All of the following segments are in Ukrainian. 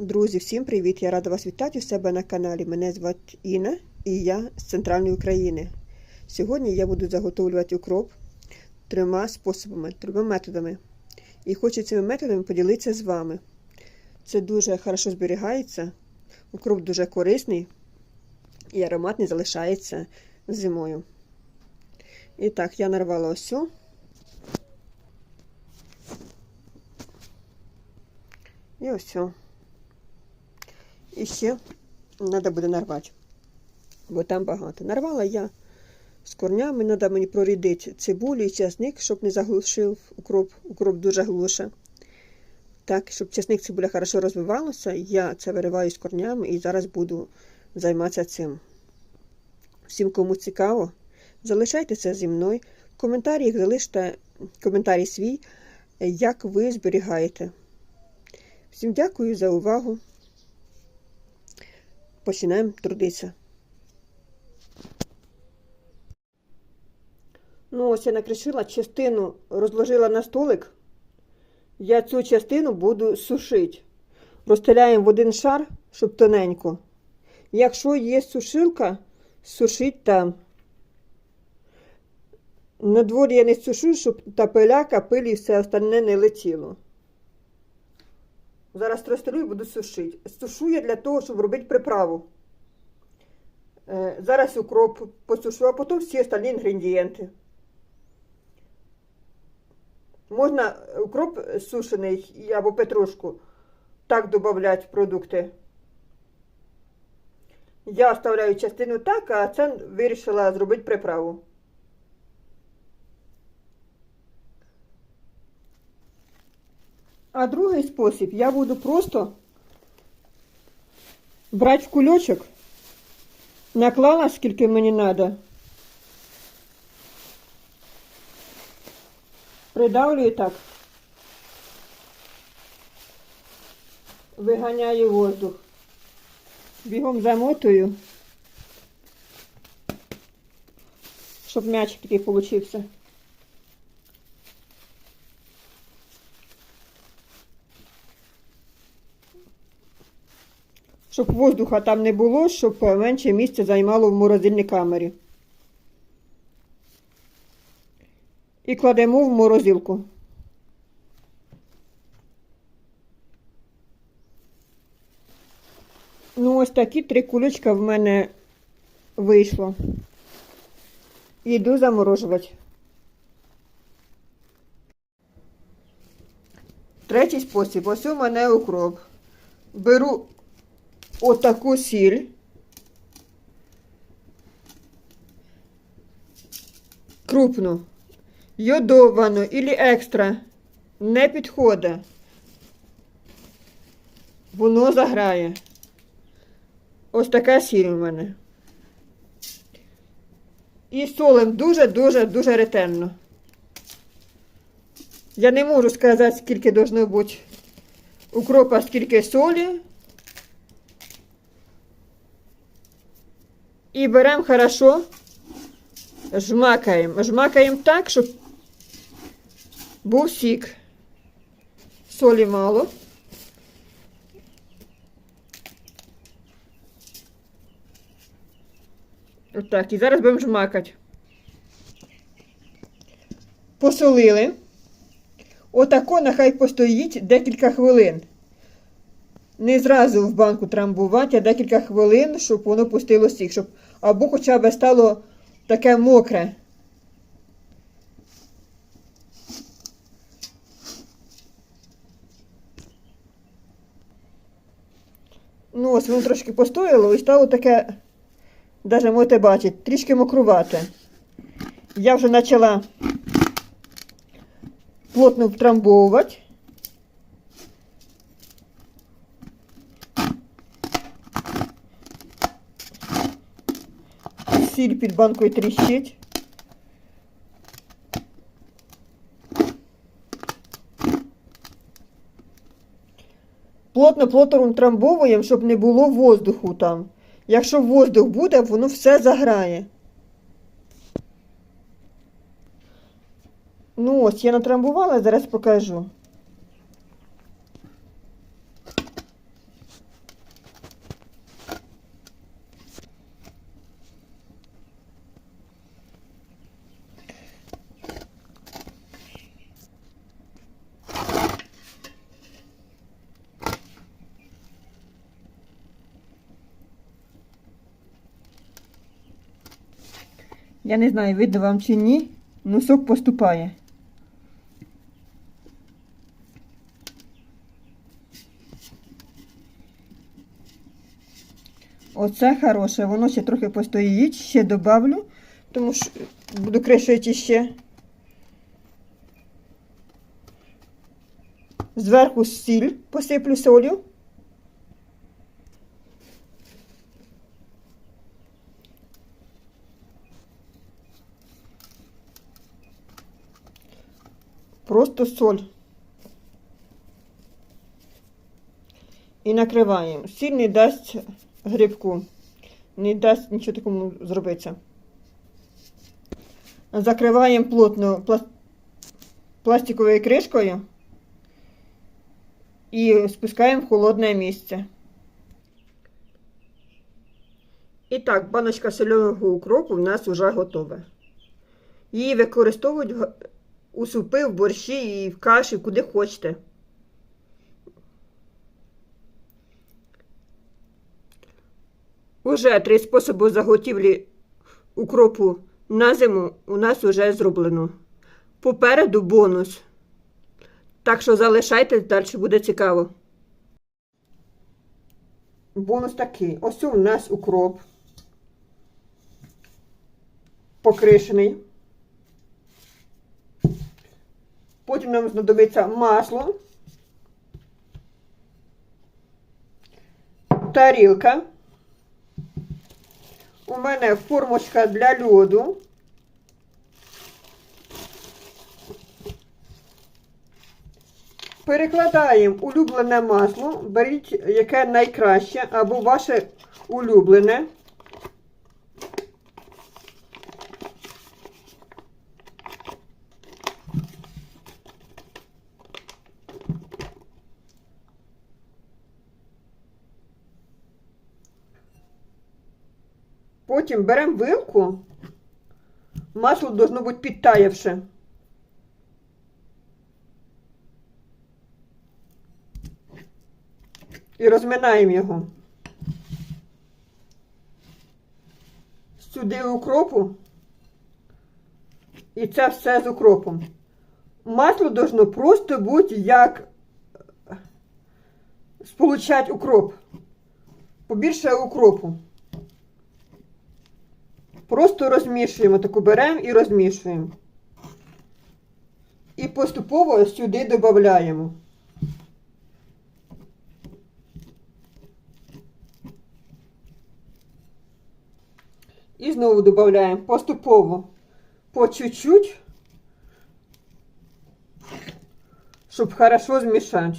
Друзі, всім привіт! Я рада вас вітати у себе на каналі. Мене звати Інна і я з центральної України. Сьогодні я буду заготовлювати укроп трьома способами, трьома методами. І хочу цими методами поділитися з вами. Це дуже хорошо зберігається, укроп дуже корисний і аромат не залишається зимою. І так, я нарвала ось. цю. І ось. І ще треба буде нарвати, бо там багато. Нарвала я з корнями, треба мені прорідити цибулю і часник, щоб не заглушив укроп. Укроп дуже глуше. Так, щоб часник цибуля хорошо розвивалося, я це вириваю з корнями і зараз буду займатися цим. Всім, кому цікаво, залишайтеся зі мною. В коментарях залиште коментарі свій, як ви зберігаєте. Всім дякую за увагу починаємо трудитися. Ну, ось я накришила частину, розложила на столик. Я цю частину буду сушити. Розстеляємо в один шар, щоб тоненько. Якщо є сушилка, сушіть там. На дворі я не сушу, щоб та пиляка, пиль і все остальне не летіло. Зараз розстелю і буду сушити. Сушу я для того, щоб робити приправу. Е, Зараз укроп посушу, а потім всі остальні інгредієнти. Можна укроп сушений або петрушку так додати в продукти. Я оставляю частину так, а це вирішила зробити приправу. А другий спосіб я буду просто брати в кульочок, наклала скільки мені треба, придавлюю так, виганяю воздух, бігом замотую, щоб м'ячик такий получився. Щоб воздуха там не було, щоб менше місця займало в морозильній камері. І кладемо в морозилку. Ну, ось такі три кулечка в мене вийшло. Іду заморожувати. Третій спосіб. Ось у мене укроп. Беру отаку сіль. Крупну, йодовану или екстра не підходить. Воно заграє. Ось така сіль у мене. І солим дуже-дуже дуже ретельно. Я не можу сказати, скільки должно бути укропа, скільки солі. І беремо хорошо, жмакаємо. Жмакаємо так, щоб був сік. Солі мало. Отак. І зараз будемо жмакати. Посолили. Отако нехай постоїть декілька хвилин. Не зразу в банку трамбувати, а декілька хвилин, щоб воно пустило сік, щоб або хоча б стало таке мокре. Ну, ось воно трошки постояло і стало таке, навіть можете бачити, трішки мокрувате. Я вже почала плотно втрамбовувати. Сіль під банкою тріщить. Плотно-плотно трамбовуємо, щоб не було воздуху там. Якщо воздух буде, воно все заграє. Ну ось, я натрамбувала, зараз покажу. Я не знаю, видно вам чи ні, ну сок поступає. Оце хороше, воно ще трохи постоїть, ще добавлю, тому що буду кришити ще. Зверху сіль посиплю солью. Просто соль. І накриваємо. Сіль не дасть грибку, не дасть нічого такому зробитися. Закриваємо плотно пла- пластиковою кришкою і спускаємо в холодне місце. І так, баночка соляного укропу в нас вже готова. Її використовують у супи, в борщі і в каші, куди хочете. Уже три способи заготівлі укропу на зиму у нас вже зроблено. Попереду бонус. Так що залишайтесь, далі буде цікаво. Бонус такий. Ось у нас укроп. Покришений. Потім нам знадобиться масло. Тарілка. У мене формочка для льоду. Перекладаємо улюблене масло, беріть яке найкраще або ваше улюблене. Потім беремо вилку. Масло должно бути підтаявше. І розминаємо його. Сюди укропу. І це все з укропом. Масло должно просто бути як сполучати укроп. Побільше укропу. Просто розмішуємо, таку беремо і розмішуємо. І поступово сюди додаємо. І знову додаємо поступово по чуть-чуть, щоб хорошо змішати.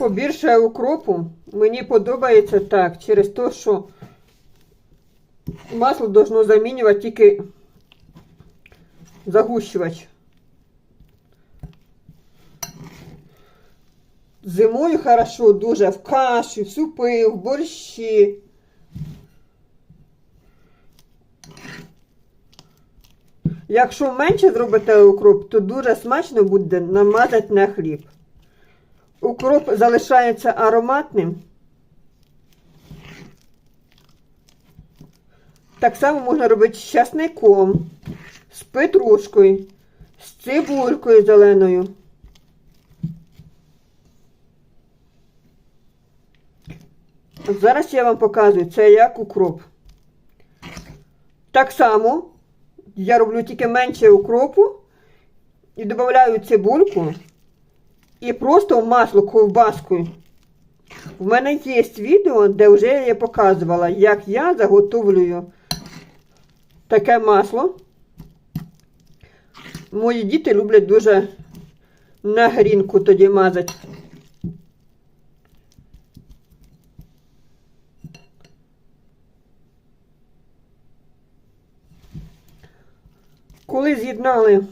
Побільше укропу мені подобається так, через те, що масло должно замінювати тільки загущувач. Зимою хорошо дуже в каші, в супи, в борщі. Якщо менше зробите укроп, то дуже смачно буде намазати на хліб. Укроп залишається ароматним. Так само можна робити з часником, з петрушкою, з цибулькою зеленою. Зараз я вам показую, це як укроп. Так само я роблю тільки менше укропу і додаю цибульку і просто в масло ковбаскою. В мене є відео, де вже я показувала, як я заготовлюю таке масло. Мої діти люблять дуже на грінку тоді мазати. Коли з'єднали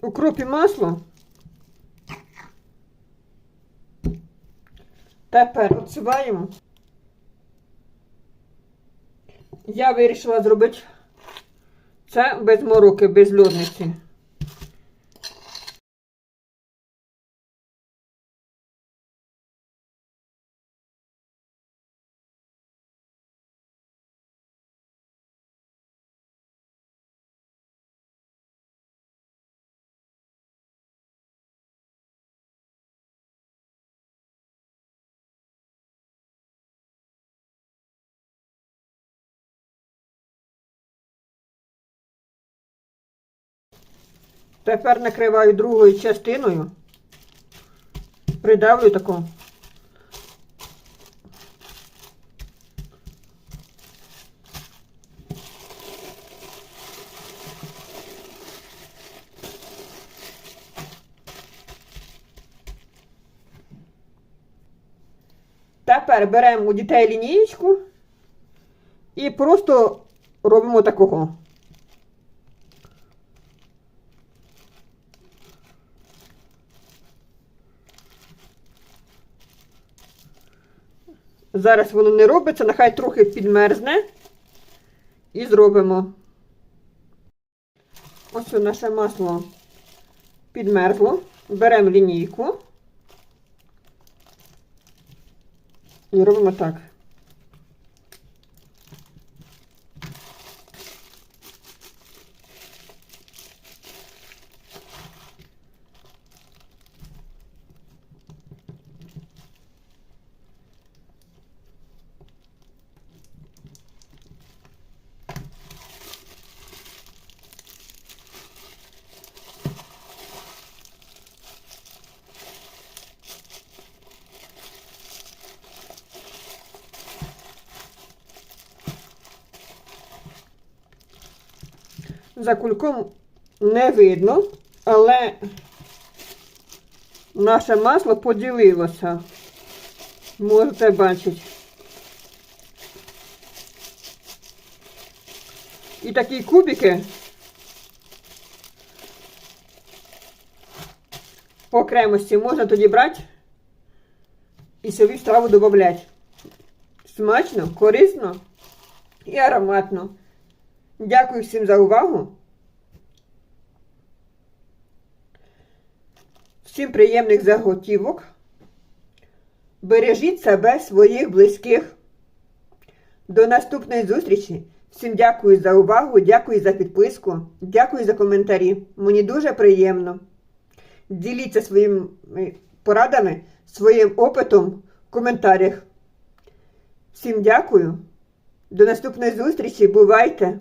укроп і масло, тепер відсуваємо. Я вирішила зробити це без мороки, без льодниці. Тепер накриваю другою частиною. Придавлю таку. Тепер беремо у дітей лінієчку і просто робимо такого. Зараз воно не робиться, нехай трохи підмерзне. І зробимо. Ось наше масло підмерзло. Беремо лінійку. І робимо так. За кульком не видно, але наше масло поділилося. Можете бачити. І такі кубики по окремості можна тоді брати і собі в страву додати. Смачно, корисно і ароматно. Дякую всім за увагу. Всім приємних заготівок. Бережіть себе, своїх близьких. До наступної зустрічі. Всім дякую за увагу, дякую за підписку, дякую за коментарі. Мені дуже приємно. Діліться своїми порадами, своїм опитом в коментарях. Всім дякую. До наступної зустрічі. Бувайте!